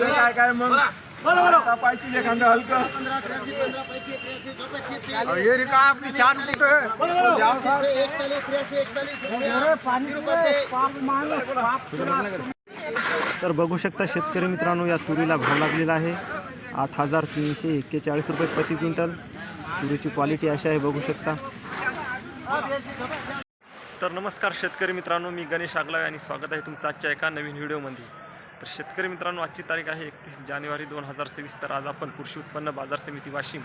काय काय मग? पाहिजे एखादं हलकं. हे रे का आपली छान तर बघू शकता शेतकरी मित्रांनो या तुरीला भाव लागलेला आहे. आठ हजार तीनशे एक्केचाळीस रुपये प्रति क्विंटल. तुरीची क्वालिटी अशी आहे बघू शकता. तर नमस्कार शेतकरी मित्रांनो मी गणेश आगलावे आणि स्वागत आहे तुमचं आजच्या एका नवीन व्हिडिओमध्ये. तर शेतकरी मित्रांनो आजची तारीख आहे एकतीस जानेवारी दोन हजार सव्वीस. तर आज आपण कृषी उत्पन्न बाजार समिती वाशिम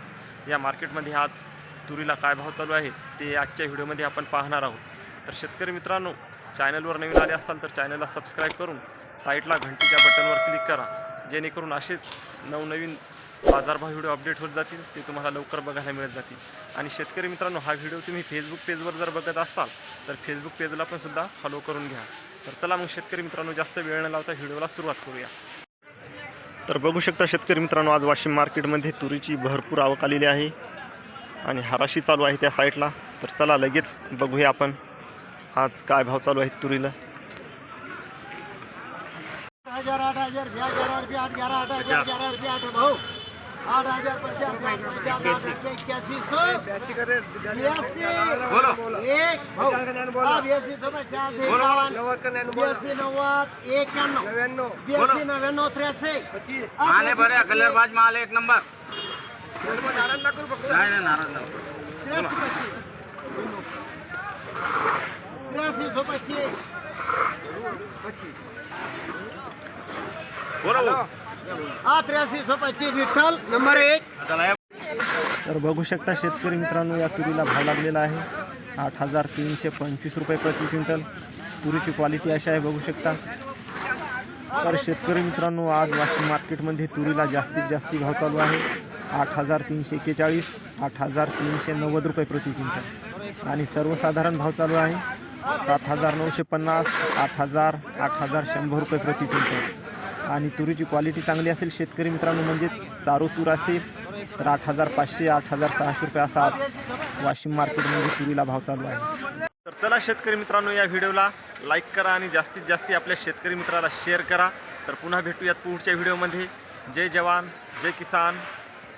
या मार्केटमध्ये आज तुरीला काय भाव चालू आहे ते आजच्या व्हिडिओमध्ये आपण पाहणार आहोत. तर शेतकरी मित्रांनो चॅनलवर नवीन आले असाल तर चॅनलला सबस्क्राईब करून साईटला घंटीच्या बटनवर क्लिक करा जेणेकरून असेच नवनवीन बाजारभाव व्हिडिओ अपडेट होत जातील ते तुम्हाला लवकर बघायला मिळत जातील आणि शेतकरी मित्रांनो हा व्हिडिओ तुम्ही फेसबुक पेजवर जर बघत असाल तर फेसबुक पेजला पण सुद्धा फॉलो करून घ्या तर चला मग शेतकरी मित्रांनो जास्त वेळ न लावता व्हिडिओला सुरुवात करूया तर बघू शकता शेतकरी मित्रांनो आज वाशिम मार्केटमध्ये तुरीची भरपूर आवक आलेली आहे आणि हराशी चालू आहे त्या साईडला तर चला लगेच बघूया आपण आज काय भाव चालू आहेत तुरीला हजार आठ हजार आठ हजार आठ हजार आठ हजार आठ भाऊ કલરબાજ એક નંબર નારાજ हा त्र्याऐंशी पच्चीस विठ्ठल नंबर एक. तर बघू शकता शेतकरी मित्रांनो या तुरीला भाव लागलेला आहे. आठ हजार तीनशे पंचवीस रुपये प्रति क्विंटल. तुरीची क्वालिटी अशी आहे बघू शकता. तर शेतकरी मित्रांनो आज वाशिम मार्केटमध्ये तुरीला जास्तीत जास्त भाव चालू आहे. आठ हजार तीनशे एक्केचाळीस आठ हजार तीनशे नव्वद रुपये प्रति क्विंटल. आणि सर्वसाधारण भाव चालू आहे. सात हजार नऊशे पन्नास आठ हजार आठ हजार शंभर रुपये प्रति क्विंटल. आणि तुरीची क्वालिटी चांगली असेल शेतकरी मित्रांनो म्हणजेच चारो तूर असेल तर आठ हजार पाचशे आठ हजार सहाशे रुपये असा वाशिम मार्केटमध्ये तुरीला भाव चालू आहे. तर चला शेतकरी मित्रांनो या व्हिडिओला लाईक करा आणि जास्तीत जास्त आपल्या शेतकरी मित्राला शेअर करा. तर पुन्हा भेटूयात पुढच्या व्हिडिओमध्ये. जय जवान जय किसान.